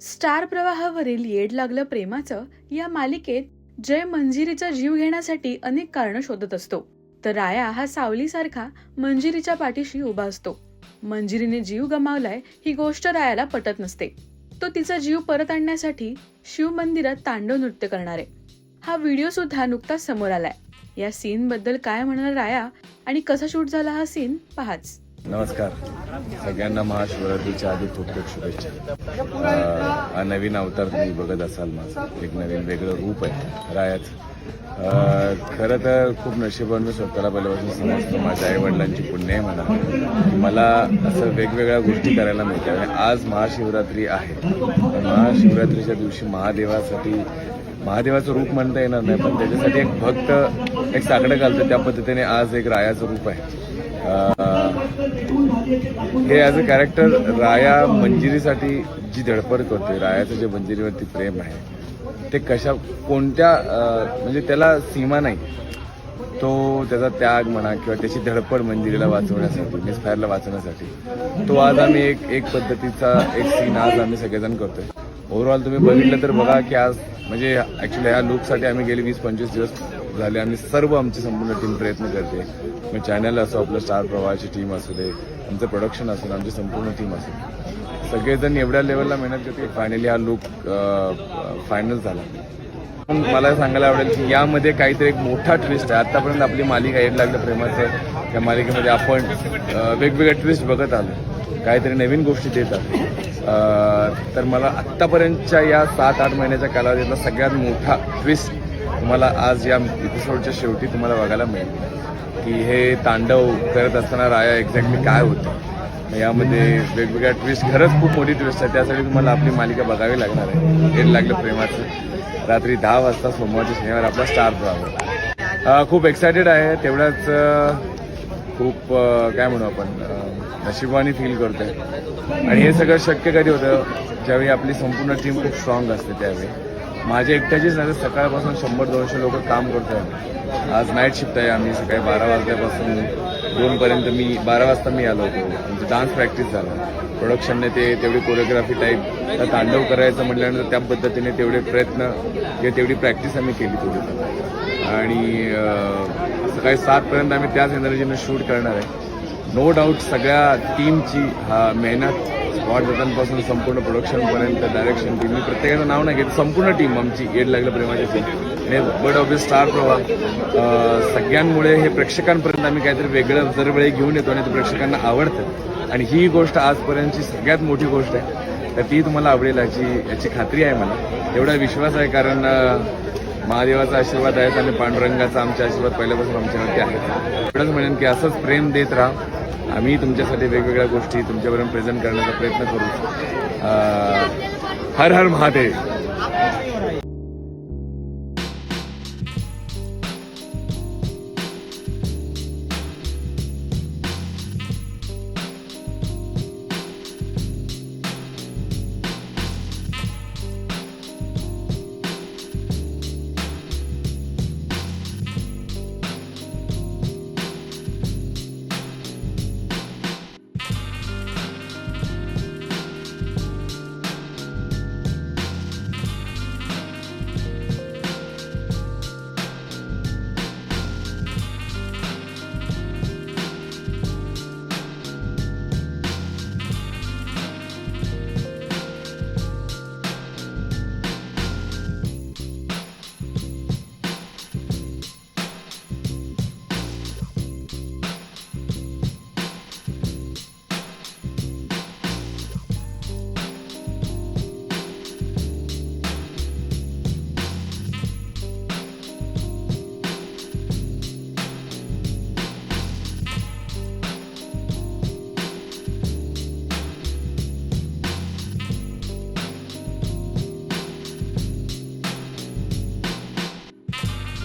Star प्रवाहावरील येड लागलं प्रेमाचं या मालिकेत जय मंजिरीचा जीव घेण्यासाठी अनेक कारणं शोधत असतो. तर राया हा सावलीसारखा मंजिरीच्या पाठीशी उभा असतो. मंजिरीने जीव गमावलाय ही गोष्ट रायाला पटत नसते. तो तिचा जीव परत आणण्यासाठी शिव मंदिरात तांडव नृत्य करणार. आहे हा व्हिडिओ सुद्धा नुकताच समोर आलाय. या सीन बद्दल काय म्हणणार राया आणि कसा शूट झाला हा सीन पहाच. नमस्कार. सगळ्यांना महाशिवरात्रीच्या आधी खूप खूप शुभेच्छा हा नवीन अवतार तुम्ही बघत असाल माझं. एक नवीन वेगळं रूप आहे. रायाचं खरं तर खूप नशिबान मी स्वतःला पहिल्यापासून समजतो. माझ्या आईवडिलांची पुण्य आहे म्हणा मला असं वेगवेगळ्या गोष्टी करायला मिळतात. आणि आज महाशिवरात्री आहे. महाशिवरात्रीच्या दिवशी महादेवासाठी महादेवाचं रूप म्हणता येणार नाही पण त्याच्यासाठी एक भक्त एक साकडं घालतं त्या पद्धतीने आज एक रायाचं रूप आहे. हे ॲज अ कॅरेक्टर राया मंजिरीसाठी जी धडपड करतोय रायाचं जे मंजिरीवरती प्रेम आहे ते कशा कोणत्या म्हणजे त्याला सीमा नाही तो त्याचा त्याग म्हणा किंवा त्याची धडपड मंजिरीला वाचवण्यासाठी मिसफायरला वाचवण्यासाठी तो आज आम्ही एक एक पद्धतीचा एक सीन आज आम्ही सगळेजण करतोय. ओव्हरऑल तुम्ही बघितलं तर बघा की आज म्हणजे ॲक्च्युली ह्या लुकसाठी आम्ही गेले वीस पंचवीस दिवस झाले. आणि सर्व आमची संपूर्ण टीम प्रयत्न करते. मग चॅनल असो आपलं स्टार प्रवाहाची टीम असू दे आमचं प्रोडक्शन असू दे आमची संपूर्ण टीम असू दे. सगळेजण एवढ्या लेवलला मेहनत करते फायनली हा लुक फायनल झाला. पण मला सांगायला आवडेल की यामध्ये काहीतरी एक मोठा ट्विस्ट आहे. आतापर्यंत आपली मालिका येड लागलं प्रेमाचं. त्या मालिकेमध्ये आपण वेगवेगळ्या ट्विस्ट बघत आलो. काहीतरी नवीन गोष्टी देत तर मला आत्तापर्यंतच्या या सात आठ महिन्याच्या कालावधीतला सगळ्यात मोठा ट्विस्ट तुम्हाला आज या एपिसोडच्या शेवटी तुम्हाला बघायला मिळेल की हे तांडव करत असताना राया एक्झॅक्टली काय होतं. यामध्ये वेगवेगळ्या ट्विस्ट खरंच खूप मोठी ट्विस्ट आहे. त्यासाठी तुम्हाला आपली मालिका बघावी लागणार आहे. हेड लागलं प्रेमाचं. रात्री दहा वाजता सोमवारच्या शनिवार आपला स्टार प्रॉब्लेम खूप एक्सायटेड आहे. तेवढ्याच खूप काय म्हणू आपण अं, नशिबाने फील करतोय. आणि हे सगळं शक्य कधी होतं? ज्यावेळी आपली संपूर्ण टीम खूप स्ट्रॉंग असते त्यावेळी. माझ्या एकट्याचीच नाही तर सकाळपासून शंभर दोनशे लोक काम करतोय. आज नाईट शिफ्ट आहे आम्ही सकाळी बारा वाजल्यापासून दोनपर्यंत मी बारा वाजता मी आलो होतो. म्हणजे डान्स प्रॅक्टिस झाला. प्रोडक्शनने ते तेवढी कोरिओग्राफी टाईप तांडव करायचं म्हटल्यानंतर त्या पद्धतीने तेवढे प्रयत्न किंवा तेवढी प्रॅक्टिस आम्ही केली थोडी आणि सकाळी सातपर्यंत आम्ही त्याच एनर्जीनं शूट करणार आहे. नो डाऊट सगळ्या टीमची हा मेहनत स्पॉट जातांपासून संपूर्ण प्रोडक्शनपर्यंत डायरेक्शन टीम मी प्रत्येकाचं नाव नाही घेत संपूर्ण टीम आमची येड लागलं प्रेमाची टीम आणि बर्ड ऑफ स्टार प्रवाह. सगळ्यांमुळे हे प्रेक्षकांपर्यंत आम्ही काहीतरी वेगळं दरवेळी घेऊन येतो आणि ते प्रेक्षकांना आवडतं. आणि ही गोष्ट आजपर्यंतची सगळ्यात मोठी गोष्ट आहे. तर ती तुम्हाला आवडेल याची याची खात्री आहे मला. एवढा विश्वास आहे कारण महादेवाचा आशीर्वाद आहे आणि पांडुरंगाचा आमचा आशीर्वाद पहिल्यापासून आमच्यावरती आहे. एवढंच म्हणेन की असंच प्रेम देत राहा. आम्ही तुमच्यासाठी वेगवेगळ्या गोष्टी तुमच्यापर्यंत प्रेझेंट करण्याचा प्रयत्न करू. हर हर महादेव.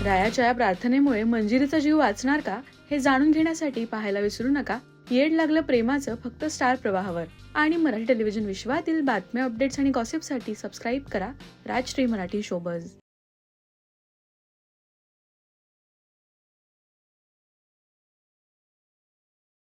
रायाच्या या प्रार्थनेमुळे मंजिरीचा जीव वाचणार का हे जाणून घेण्यासाठी पाहायला विसरू नका. येड लागलं प्रेमाचं फक्त स्टार प्रवाहावर. आणि मराठी टेलिव्हिजन विश्वातील बातम्या अपडेट्स आणि गॉसिपसाठी सबस्क्राईब करा. राजश्री मराठी शोबज